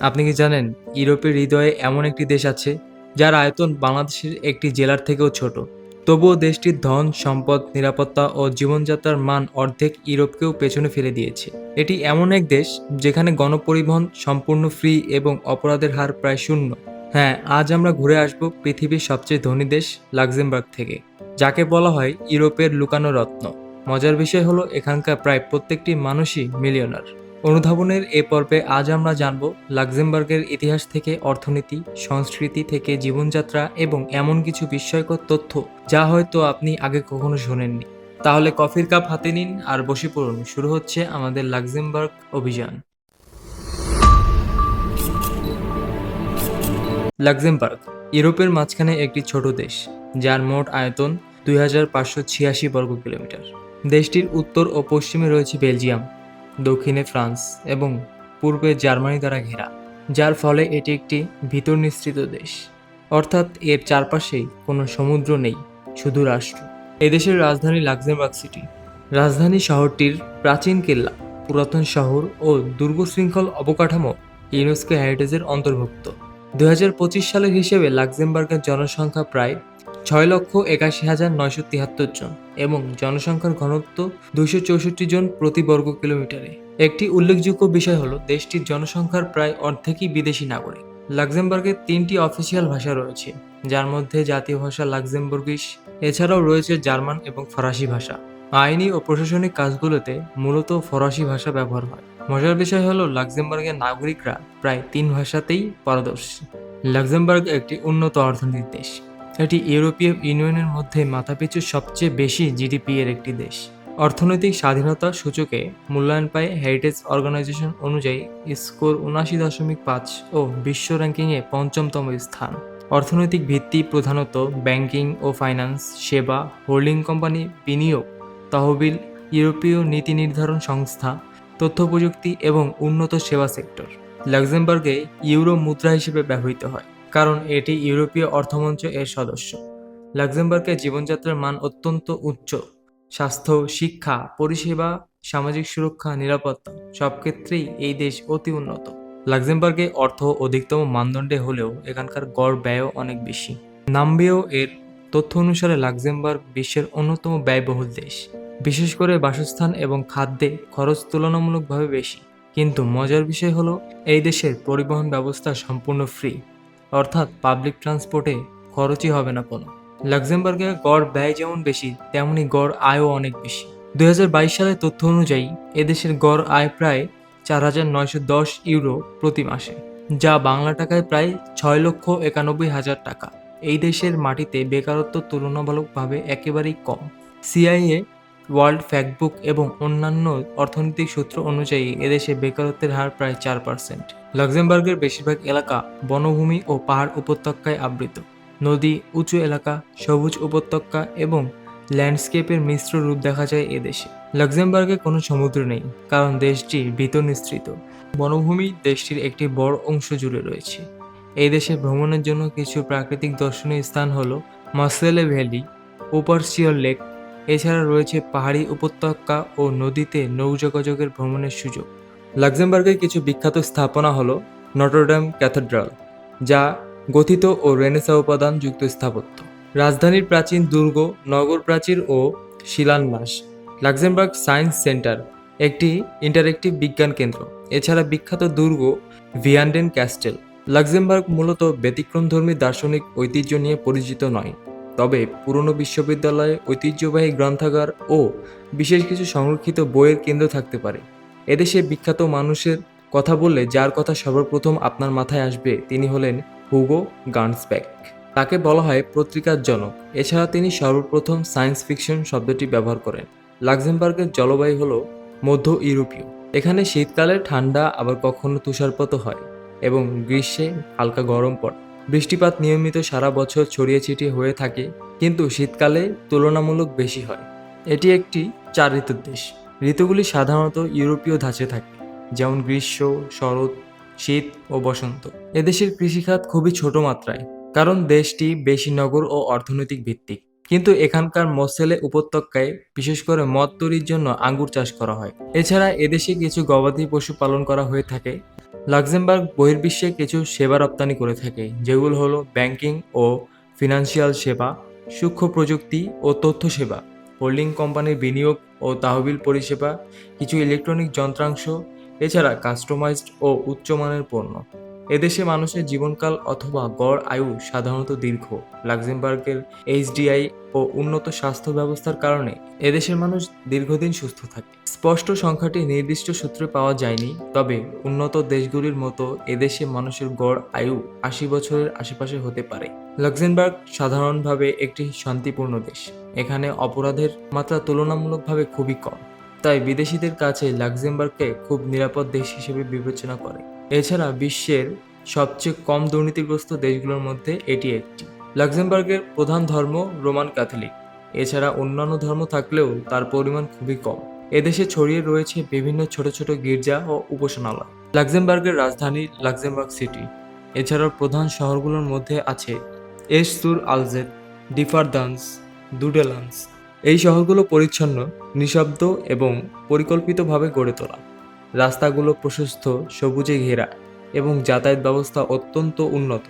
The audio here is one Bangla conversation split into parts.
আপনি কি জানেন, ইউরোপের হৃদয়ে এমন একটি দেশ আছে, যার আয়তন বাংলাদেশের একটি জেলার থেকেও ছোট। তবুও দেশটির ধন, সম্পদ, নিরাপত্তা ও জীবনযাত্রার মান অর্ধেক ইউরোপকেও পেছনে ফেলে দিয়েছে। এটি এমন এক দেশ, যেখানে গণপরিবহন সম্পূর্ণ ফ্রি এবং অপরাধের হার প্রায় শূন্য। হ্যাঁ আজ আমরা ঘুরে আসব পৃথিবীর সবচেয়ে ধনী দেশ, লাক্সেমবার্গ থেকে, যাকে বলা হয় ইউরোপের লুকানো রত্ন। মজার বিষয় হলো, এখানকার প্রায় প্রত্যেকটি মানুষই মিলিয়নার অনুধাবনের এ পর্বে আজ আমরা জানব লাক্সেমবার্গের ইতিহাস থেকে অর্থনীতি, সংস্কৃতি থেকে জীবনযাত্রা এবং এমন কিছু বিস্ময়কর তথ্য যা হয়তো আপনি আগে কখনো শোনেননি। তাহলে কফির কাপ হাতে নিন আর বসে পড়ুন। শুরু হচ্ছে আমাদের লাক্সেমবার্গ অভিযান। লাক্সেমবার্গ, ইউরোপের মাঝখানে একটি ছোট দেশ, যার মোট আয়তন দুই হাজার পাঁচশো ছিয়াশি বর্গ কিলোমিটার। দেশটির উত্তর ও পশ্চিমে রয়েছে বেলজিয়াম। দক্ষিণে ফ্রান্স এবং পূর্বে জার্মানি দ্বারা ঘেরা, যার ফলে এটি একটি ভিতর নিঃসৃত দেশ। অর্থাৎ এর চারপাশেই কোনো সমুদ্র নেই, শুধু রাষ্ট্র। এদেশের রাজধানী লাক্সেমবার্গ সিটি। রাজধানী শহরটির প্রাচীন কেল্লা, পুরাতন শহর ও দুর্গ শৃঙ্খল অবকাঠামো ইউনেস্কো হেরিটেজের অন্তর্ভুক্ত। দুই হাজার পঁচিশ সালের হিসেবে লাক্সেমবার্গের জনসংখ্যা প্রায় ছয় লক্ষ একাশি হাজার নয়শো তিয়াত্তর জন এবং জনসংখ্যার ঘনত্ব দুইশো চৌষট্টি জন প্রতি বর্গ কিলোমিটারে। একটি উল্লেখযোগ্য বিষয় হলো, দেশটির জনসংখ্যার প্রায় অর্ধেকই বিদেশি নাগরিক। লাক্সেমবার্গের তিনটি অফিসিয়াল ভাষা রয়েছে, যার মধ্যে জাতীয় ভাষা লাক্সেমবার্গিশ, এছাড়াও রয়েছে জার্মান এবং ফরাসি ভাষা। আইনি ও প্রশাসনিক কাজগুলোতে মূলত ফরাসি ভাষা ব্যবহার হয়। মজার বিষয় হলো, লাক্সেমবার্গের নাগরিকরা প্রায় তিন ভাষাতেই পারদর্শী। লাক্সেমবার্গ একটি উন্নত অর্থনীতির দেশ। এটি ইউরোপীয় ইউনিয়নের মধ্যে মাথাপিছু সবচেয়ে বেশি জিডিপি এর একটি দেশ। অর্থনৈতিক স্বাধীনতা সূচকে মূল্যায়ন পায় হেরিটেজ অর্গানাইজেশন অনুযায়ী স্কোর উনাশি দশমিক পাঁচ ও বিশ্ব র্যাঙ্কিংয়ে পঞ্চমতম স্থান। অর্থনৈতিক ভিত্তি প্রধানত ব্যাংকিং ও ফাইন্যান্স সেবা হোল্ডিং কোম্পানি বিনিয়োগ, তহবিল, ইউরোপীয় নীতি নির্ধারণ সংস্থা, তথ্য প্রযুক্তি এবং উন্নত সেবা সেক্টর লাক্সেমবার্গে ইউরো মুদ্রা হিসেবে ব্যবহৃত হয়। কারণ এটি ইউরোপীয় অর্থমঞ্চ এর সদস্য। লাক্সেমবার্গের জীবনযাত্রার মান অত্যন্ত উচ্চ। স্বাস্থ্য, শিক্ষা, পরিষেবা, সামাজিক সুরক্ষা, নিরাপত্তা সব ক্ষেত্রেই এই দেশ অতি উন্নত। লাক্সেমবার্গে অর্থ অধিকতম মানদণ্ডে হলেও এখানকার গড় ব্যয়ও অনেক বেশি। নাম্বিও এর তথ্য অনুসারে লাক্সেমবার্গ বিশ্বের অন্যতম ব্যয়বহুল দেশ। বিশেষ করে বাসস্থান এবং খাদ্যে খরচ তুলনামূলকভাবে বেশি। কিন্তু মজার বিষয় হলো, এই দেশের পরিবহন ব্যবস্থা সম্পূর্ণ ফ্রি অর্থাৎ পাবলিক ট্রান্সপোর্টে খরচই হবে না কোনো। লাক্সেমবার্গে গড় ব্যয় যেমন বেশি, তেমনি গড় আয়ও অনেক বেশি। দুই হাজার বাইশ সালের তথ্য অনুযায়ী, এদেশের গড় আয় প্রায় চার হাজার নয়শো দশ ইউরো প্রতি মাসে, যা বাংলা টাকায় প্রায় ছয় লক্ষ একানব্বই হাজার টাকা। এই দেশের মাটিতে বেকারত্ব তুলনামূলকভাবে একেবারেই কম। সিআইএ ওয়ার্ল্ড ফ্যাক্টবুক এবং অন্যান্য অর্থনৈতিক সূত্র অনুযায়ী এদেশে বেকারত্বের হার প্রায় চার পার্সেন্ট। লাক্সেমবার্গের বেশিরভাগ এলাকা বনভূমি ও পাহাড় উপত্যকায় আবৃত। নদী, উঁচু এলাকা, সবুজ উপত্যকা এবং ল্যান্ডস্কেপের মিশ্র রূপ দেখা যায় এদেশে। লাক্সেমবার্গে কোনো সমুদ্র নেই, কারণ দেশটি ভিতর নিঃসৃত বনভূমি দেশটির একটি বড় অংশ জুড়ে রয়েছে। এই দেশে ভ্রমণের জন্য কিছু প্রাকৃতিক দর্শনীয় স্থান হলো মাসেলে ভ্যালি ওপারসিয়র লেক এছাড়া রয়েছে পাহাড়ি উপত্যকা ও নদীতে নৌযোগাযোগের ভ্রমণের সুযোগ। লাক্সেমবার্গের কিছু বিখ্যাত স্থাপনা হলো নটরডাম ক্যাথেড্রাল, যা গথিত ও রেনেসা উপাদান যুক্ত স্থাপত্য। রাজধানীর প্রাচীন দুর্গ, নগর প্রাচীর ও শিলান্যাস। লাক্সেমবার্গ সায়েন্স সেন্টার একটি ইন্টারেক্টিভ বিজ্ঞান কেন্দ্র। এছাড়া বিখ্যাত দুর্গ ভিয়ান্ডেন ক্যাস্টেল। লাক্সেমবার্গ মূলত ব্যতিক্রমধর্মী দার্শনিক ঐতিহ্য নিয়ে পরিচিত নয়। তবে পুরনো বিশ্ববিদ্যালয়ে ঐতিহ্যবাহী গ্রন্থাগার ও বিশেষ কিছু সংরক্ষিত বইয়ের কেন্দ্র থাকতে পারে। এদেশে বিখ্যাত মানুষের কথা বললে যার কথা সর্বপ্রথম আপনার মাথায় আসবে তিনি হলেন হুগো গার্নসব্যাক। তাকে বলা হয় পত্রিকার জনক। এছাড়া তিনি সর্বপ্রথম সায়েন্স ফিকশন শব্দটি ব্যবহার করেন। লাক্সেমবার্গের জলবায়ু হল মধ্য ইউরোপীয়। এখানে শীতকালে ঠান্ডা, আবার কখনো তুষারপাত হয় এবং গ্রীষ্মে হালকা গরম পড়ে। বৃষ্টিপাত নিয়মিত সারা বছর ছড়িয়ে ছিটিয়ে হয়ে থাকে, কিন্তু শীতকালে তুলনামূলক বেশি হয়। এটি একটি চার ঋতুর দেশ। ঋতুগুলি সাধারণত ইউরোপীয় ধাঁচে থাকে, যেমন গ্রীষ্ম, শরৎ, শীত ও বসন্ত। এদেশের কৃষিখাত খুবই ছোট মাত্রায়, কারণ দেশটি বেশি নগর ও অর্থনৈতিক ভিত্তিক। কিন্তু এখানকার মসেলে উপত্যকায়, বিশেষ করে মদ তৈরির জন্য আঙ্গুর চাষ করা হয়। এছাড়া এদেশে কিছু গবাদি পশু পালন করা হয়ে থাকে লাক্সেমবার্গ বহির্বিশ্বে কিছু সেবা রপ্তানি করে থাকে, যেগুলো হলো ব্যাংকিং ও ফিনান্সিয়াল সেবা, সূক্ষ্ম প্রযুক্তি ও তথ্য সেবা, হোল্ডিং কোম্পানির বিনিয়োগ ও তহবিল পরিষেবা, কিছু ইলেকট্রনিক যন্ত্রাংশ, এছাড়া কাস্টমাইজড ও উচ্চমানের পণ্য। এদেশে মানুষের জীবনকাল অথবা গড় আয়ু সাধারণত দীর্ঘ। লাক্সেমবার্গের এইচডিআই ও উন্নত স্বাস্থ্য ব্যবস্থার কারণে এদেশের মানুষ দীর্ঘদিন সুস্থ থাকে। স্পষ্ট সংখ্যাটি নির্দিষ্ট সূত্রে পাওয়া যায়নি, তবে উন্নত দেশগুলির মতো এদেশে মানুষের গড় আয়ু আশি বছরের আশেপাশে হতে পারে। লাক্সেমবার্গ সাধারণভাবে একটি শান্তিপূর্ণ দেশ। এখানে অপরাধের মাত্রা তুলনামূলকভাবে খুবই কম। তাই বিদেশিদের কাছে লাক্সেমবার্গকে খুব নিরাপদ দেশ হিসেবে বিবেচনা করে। এছাড়া বিশ্বের সবচেয়ে কম দুর্নীতিগ্রস্ত দেশগুলোর মধ্যে এটি একটি। লাক্সেমবার্গের প্রধান ধর্ম রোমান ক্যাথলিক। এছাড়া অন্যান্য ধর্ম থাকলেও তার পরিমাণ খুবই কম। এদেশে ছড়িয়ে রয়েছে বিভিন্ন ছোট ছোট গির্জা ও উপাসনালয়। লাক্সেমবার্গের রাজধানী লাক্সেমবার্গ সিটি। এছাড়াও প্রধান শহরগুলোর মধ্যে আছে এস আলজেদ ডিফারদান্স, দুডেলান্স। এই শহরগুলো পরিচ্ছন্ন, নিঃশব্দ এবং পরিকল্পিতভাবে গড়ে তোলা। রাস্তাগুলো প্রশস্ত, সবুজে ঘেরা এবং যাতায়াত ব্যবস্থা অত্যন্ত উন্নত।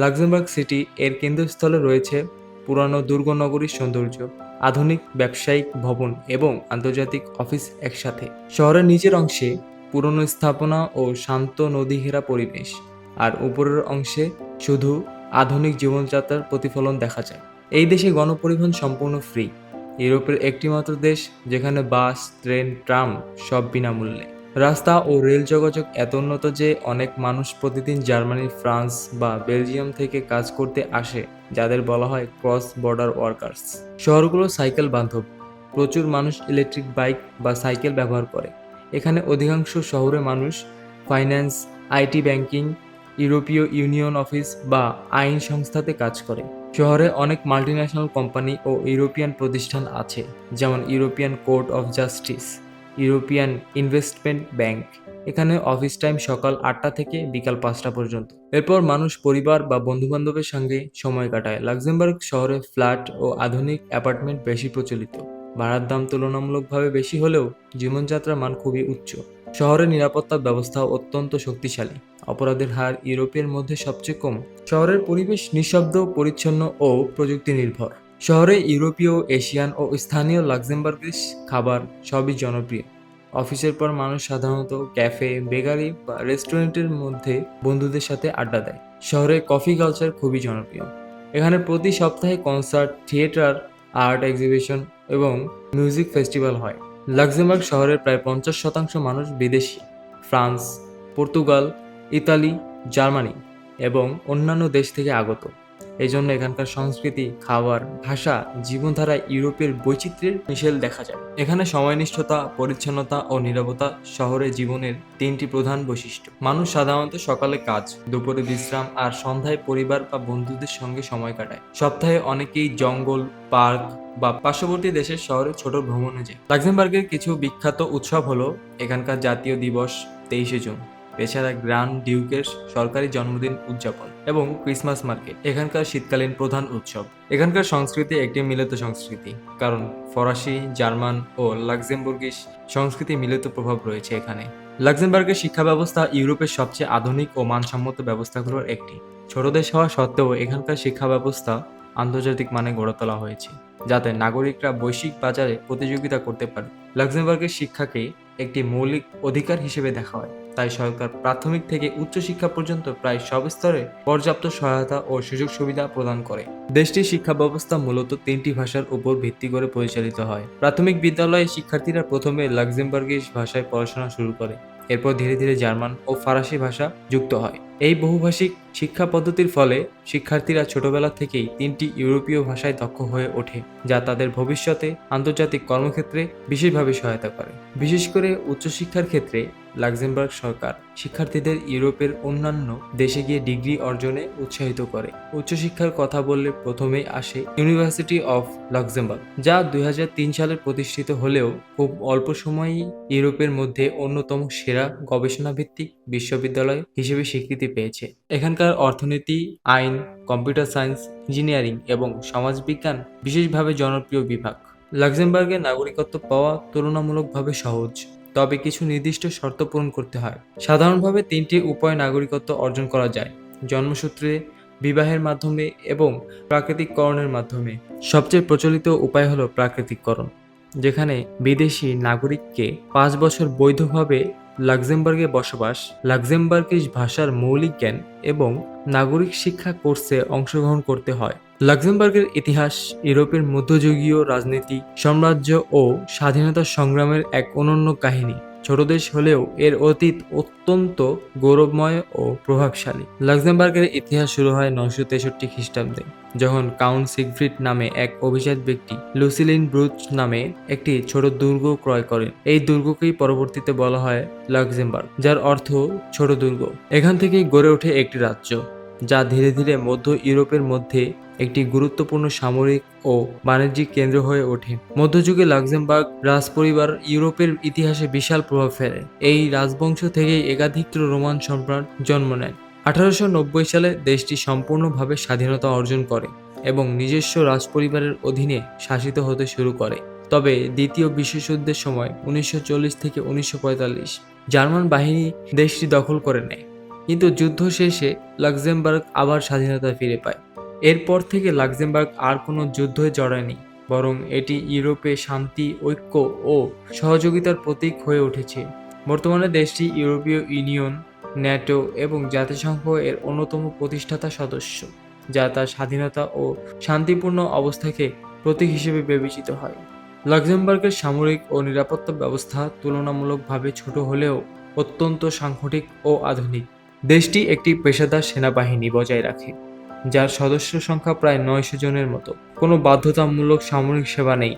লাক্সেমবার্গ সিটি এর কেন্দ্রস্থলে রয়েছে পুরানো দুর্গনগরীর সৌন্দর্য, আধুনিক ব্যবসায়িক ভবন এবং আন্তর্জাতিক অফিস একসাথে। শহরের নিচের অংশে পুরনো স্থাপনা ও শান্ত নদী ঘেরা পরিবেশ, আর উপরের অংশে শুধু আধুনিক জীবনযাত্রার প্রতিফলন দেখা যায়। এই দেশে গণপরিবহন সম্পূর্ণ ফ্রি ইউরোপের একটিমাত্র দেশ, যেখানে বাস, ট্রেন, ট্রাম সব বিনামূল্যে। রাস্তা ও রেল যোগাযোগ এত উন্নত যে অনেক মানুষ প্রতিদিন জার্মানি, ফ্রান্স বা বেলজিয়াম থেকে কাজ করতে আসে, যাদের বলা হয় ক্রস বর্ডার ওয়ার্কার্স। শহরগুলো সাইকেল বান্ধব। প্রচুর মানুষ ইলেকট্রিক বাইক বা সাইকেল ব্যবহার করে। এখানে অধিকাংশ শহরে মানুষ ফাইন্যান্স আইটি ব্যাংকিং, ইউরোপীয় ইউনিয়ন অফিস বা আইন সংস্থাতে কাজ করে। শহরে অনেক মাল্টিন্যাশনাল কোম্পানি ও ইউরোপিয়ান প্রতিষ্ঠান আছে, যেমন European court of justice. European investment bank. এখানে অফিস টাইম সকাল আটটা থেকে বিকাল পাঁচটা পর্যন্ত। এরপর মানুষ পরিবার বা বন্ধুবান্ধবের সঙ্গে সময় কাটায়। লাক্সেমবার্গ শহরে ফ্ল্যাট ও আধুনিক অ্যাপার্টমেন্ট বেশি প্রচলিত। ভাড়ার দাম তুলনামূলকভাবে বেশি হলেও জীবনযাত্রার মান খুবই উচ্চ। শহরের নিরাপত্তা ব্যবস্থা অত্যন্ত শক্তিশালী। অপরাধের হার ইউরোপের মধ্যে সবচেয়ে কম। শহরের পরিবেশ নিঃশব্দ, পরিচ্ছন্ন ও প্রযুক্তি নির্ভর শহরে ইউরোপীয়, এশিয়ান ও স্থানীয় লাক্সেমবার্গিস খাবার সবই জনপ্রিয়। অফিসের পর মানুষ সাধারণত ক্যাফে, বেকারি বা রেস্টুরেন্টের মধ্যে বন্ধুদের সাথে আড্ডা দেয়। শহরে কফি কালচার খুবই জনপ্রিয়। এখানে প্রতি সপ্তাহে কনসার্ট, থিয়েটার, আর্ট এক্সিবিশন এবং মিউজিক ফেস্টিভ্যাল হয়। লাক্সেমবার্গ শহরের প্রায় পঞ্চাশ শতাংশ মানুষ বিদেশি। ফ্রান্স, পর্তুগাল, ইতালি, জার্মানি এবং অন্যান্য দেশ থেকে আগত। এই জন্য এখানকার সংস্কৃতি, খাবার, ভাষা, জীবনধারা ইউরোপের বৈচিত্র্যের মিশেল দেখা যায়। এখানে সময়নিষ্ঠতা, পরিচ্ছন্নতা ও নিরবতা শহরে জীবনের তিনটি প্রধান বৈশিষ্ট্য। মানুষ সাধারণত সকালে কাজ, দুপুরে বিশ্রাম আর সন্ধ্যায় পরিবার বা বন্ধুদের সঙ্গে সময় কাটায়। সপ্তাহে অনেকেই জঙ্গল, পার্ক বা পার্শ্ববর্তী দেশের শহরে ছোট ভ্রমণে যায়। লাক্সেমবার্গের কিছু বিখ্যাত উৎসব হলো এখানকার জাতীয় দিবস তেইশে জুন। এছাড়া গ্র্যান্ড ডিউকের সরকারি জন্মদিন উদযাপন এবং ক্রিসমাস মার্কেট, এখানকার শীতকালীন প্রধান উৎসব। এখানকার সংস্কৃতি একটি মিলিত সংস্কৃতি, কারণ ফরাসি, জার্মান ও লাক্সেমবুর্গিস সংস্কৃতি মিলিত প্রভাব রয়েছে এখানে। লাক্সেমবার্গের শিক্ষা ব্যবস্থা ইউরোপের সবচেয়ে আধুনিক ও মানসম্মত ব্যবস্থাগুলোর একটি। ছোট দেশ হওয়া সত্ত্বেও এখানকার শিক্ষা ব্যবস্থা আন্তর্জাতিক মানে গড়ে তোলা হয়েছে, যাতে নাগরিকরা বৈশ্বিক বাজারে প্রতিযোগিতা করতে পারে। লাক্সেমবার্গের শিক্ষাকে একটি মৌলিক অধিকার হিসেবে দেখা হয়। তাই সরকার প্রাথমিক থেকে উচ্চশিক্ষা পর্যন্ত প্রায় সব স্তরে পর্যাপ্ত সহায়তা ও সুযোগ সুবিধা প্রদান করে। দেশটির শিক্ষা ব্যবস্থা মূলত তিনটি ভাষার উপর ভিত্তি করে পরিচালিত হয়। প্রাথমিক বিদ্যালয়ে শিক্ষার্থীরা প্রথমে লাক্সেমবার্গিস ভাষায় পড়াশোনা শুরু করে। এরপর ধীরে ধীরে জার্মান ও ফরাসি ভাষা যুক্ত হয়। এই বহুভাষিক শিক্ষা পদ্ধতির ফলে শিক্ষার্থীরা ছোটবেলা থেকেই তিনটি ইউরোপীয় ভাষায় দক্ষ হয়ে ওঠে, যা তাদের ভবিষ্যতে আন্তর্জাতিক কর্মক্ষেত্রে বিশেষভাবে সহায়তা করে। বিশেষ করে উচ্চশিক্ষার ক্ষেত্রে লাক্সেমবার্গ সরকার শিক্ষার্থীদের ইউরোপের অন্যান্য দেশে গিয়ে ডিগ্রি অর্জনে উৎসাহিত করে। উচ্চশিক্ষার কথা বললে প্রথমেই আসে ইউনিভার্সিটি অফ লাক্সেমবার্গ যা দুই হাজার তিন সালে প্রতিষ্ঠিত হলেও খুব অল্প সময়েই ইউরোপের মধ্যে অন্যতম সেরা গবেষণাভিত্তিক বিশ্ববিদ্যালয় হিসেবে স্বীকৃতি পেয়েছে। এখানকার অর্থনীতি, আইন, কম্পিউটার সায়েন্স, ইঞ্জিনিয়ারিং এবং সমাজবিজ্ঞান বিশেষভাবে জনপ্রিয় বিভাগ। লাক্সেমবার্গের নাগরিকত্ব পাওয়া তুলনামূলকভাবে সহজ, তবে কিছু নির্দিষ্ট শর্ত পূরণ করতে হয়। সাধারণভাবে তিনটি উপায়ে নাগরিকত্ব অর্জন করা যায়। জন্মসূত্রে, বিবাহের মাধ্যমে এবং প্রাকৃতিককরণের মাধ্যমে। সবচেয়ে প্রচলিত উপায় হলো প্রাকৃতিককরণ, যেখানে বিদেশি নাগরিককে পাঁচ বছর বৈধভাবে লাক্সেমবার্গে বসবাস লাক্সেমবার্গিশ ভাষার মৌলিক জ্ঞান এবং নাগরিক শিক্ষা কোর্সে অংশগ্রহণ করতে হয়। লাক্সেমবার্গের ইতিহাস, ইউরোপের মধ্যযুগীয় রাজনীতি, সাম্রাজ্য ও স্বাধীনতা সংগ্রামের এক অনন্য কাহিনী। ছোট দেশ হলেও এর অতীত অত্যন্ত গৌরবময় ও প্রভাবশালী। লাক্সেমবার্গের ইতিহাস শুরু হয় নয়শো তেষট্টি খ্রিস্টাব্দে, যখন কাউন্ট সিগফ্রিড নামে এক অভিজাত ব্যক্তি লুসিলিন ব্রুচ নামে একটি ছোট দুর্গ ক্রয় করেন। এই দুর্গকেই পরবর্তীতে বলা হয় লাক্সেমবার্গ, যার অর্থ ছোট দুর্গ। এখান থেকেই গড়ে ওঠে একটি রাজ্য। যা ধীরে ধীরে মধ্য ইউরোপের মধ্যে একটি গুরুত্বপূর্ণ সামরিক ও বাণিজ্যিক কেন্দ্র হয়ে ওঠে। মধ্যযুগে লাক্সেমবার্গ রাজপরিবার ইউরোপের ইতিহাসে বিশাল প্রভাব ফেলে। এই রাজবংশ থেকেই একাধিক রোমান সম্রাট জন্ম নেয়। আঠারোশো নব্বই সালে দেশটি সম্পূর্ণভাবে স্বাধীনতা অর্জন করে এবং নিজস্ব রাজপরিবারের অধীনে শাসিত হতে শুরু করে। তবে দ্বিতীয় বিশ্বযুদ্ধের সময় উনিশশো চল্লিশ থেকে উনিশশো পঁয়তাল্লিশ জার্মান বাহিনী দেশটি দখল করে নেয়। কিন্তু যুদ্ধ শেষে লাক্সেমবার্গ আবার স্বাধীনতা ফিরে পায়। এরপর থেকে লাক্সেমবার্গ আর কোনো যুদ্ধে জড়ায়নি, বরং এটি ইউরোপে শান্তি, ঐক্য ও সহযোগিতার প্রতীক হয়ে উঠেছে। বর্তমানে দেশটি ইউরোপীয় ইউনিয়ন, ন্যাটো এবং জাতিসংঘ এর অন্যতম প্রতিষ্ঠাতা সদস্য, যা তার স্বাধীনতা ও শান্তিপূর্ণ অবস্থাকে প্রতীক হিসেবে বিবেচিত হয়। লাক্সেমবার্গের সামরিক ও নিরাপত্তা ব্যবস্থা তুলনামূলকভাবে ছোট হলেও অত্যন্ত সাংগঠিক ও আধুনিক। দেশটি একটি পেশাদার সেনাবাহিনী বজায় রাখে, যার সদস্য সংখ্যা প্রায় নয়শো জনের মতো। কোনো বাধ্যতামূলক সামরিক সেবা নেই।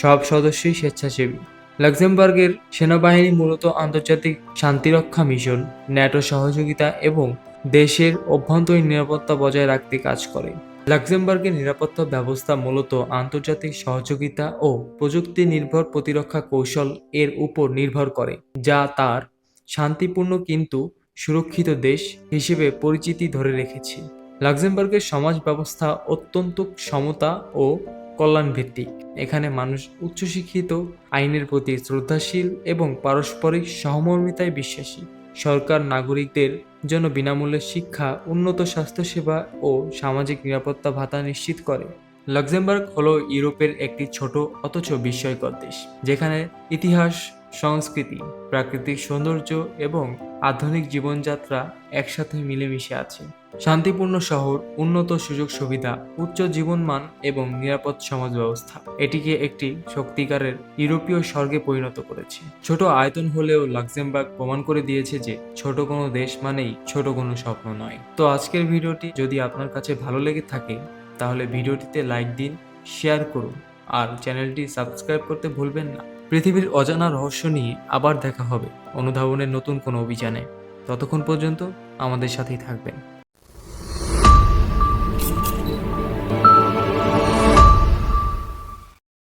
সব সদস্যই স্বেচ্ছাসেবী। লাক্সেমবার্গের সেনাবাহিনী মূলত আন্তর্জাতিক শান্তিরক্ষা মিশন, ন্যাটো সহযোগিতা এবং দেশের অভ্যন্তরীণ নিরাপত্তা বজায় রাখতে কাজ করে। লাক্সেমবার্গের নিরাপত্তা ব্যবস্থা মূলত আন্তর্জাতিক সহযোগিতা ও প্রযুক্তি নির্ভর প্রতিরক্ষা কৌশল এর উপর নির্ভর করে, যা তার শান্তিপূর্ণ কিন্তু সুরক্ষিত দেশ হিসেবে পরিচিতি ধরে রেখেছে। লাক্সেমবার্গের সমাজ ব্যবস্থা অত্যন্ত সমতা ও কল্যাণ ভিত্তিক এখানে মানুষ উচ্চশিক্ষিত, আইনের প্রতি শ্রদ্ধাশীল এবং পারস্পরিক সহমর্মিতায় বিশ্বাসী। সরকার নাগরিকদের জন্য বিনামূল্যে শিক্ষা, উন্নত স্বাস্থ্যসেবা ও সামাজিক নিরাপত্তা ভাতা নিশ্চিত করে। লাক্সেমবার্গ হলো ইউরোপের একটি ছোট অথচ বিস্ময়কর দেশ, যেখানে ইতিহাস সংস্কৃতি, প্রাকৃতিক সৌন্দর্য এবং আধুনিক জীবনযাত্রা একসাথে মিলেমিশে আছে। শান্তিপূর্ণ শহর, উন্নত সুযোগ সুবিধা, উচ্চ জীবনমান এবং নিরাপদ সমাজ ব্যবস্থা এটিকে একটি সত্যিকারের ইউরোপীয় স্বর্গে পরিণত করেছে। ছোট আয়তন হলেও লাক্সেমবার্গ প্রমাণ করে দিয়েছে যে ছোট কোনো দেশ মানেই ছোট কোনো স্বপ্ন নয়। তো আজকের ভিডিওটি যদি আপনার কাছে ভালো লেগে থাকে, তাহলে ভিডিওটিতে লাইক দিন, শেয়ার করুন, আর চ্যানেলটি সাবস্ক্রাইব করতে ভুলবেন না। পৃথিবীর অজানা রহস্য নিয়ে আবার দেখা হবে অনুধাবনের নতুন কোনো অভিযানে। ততক্ষণ পর্যন্ত আমাদের সাথেই থাকবেন।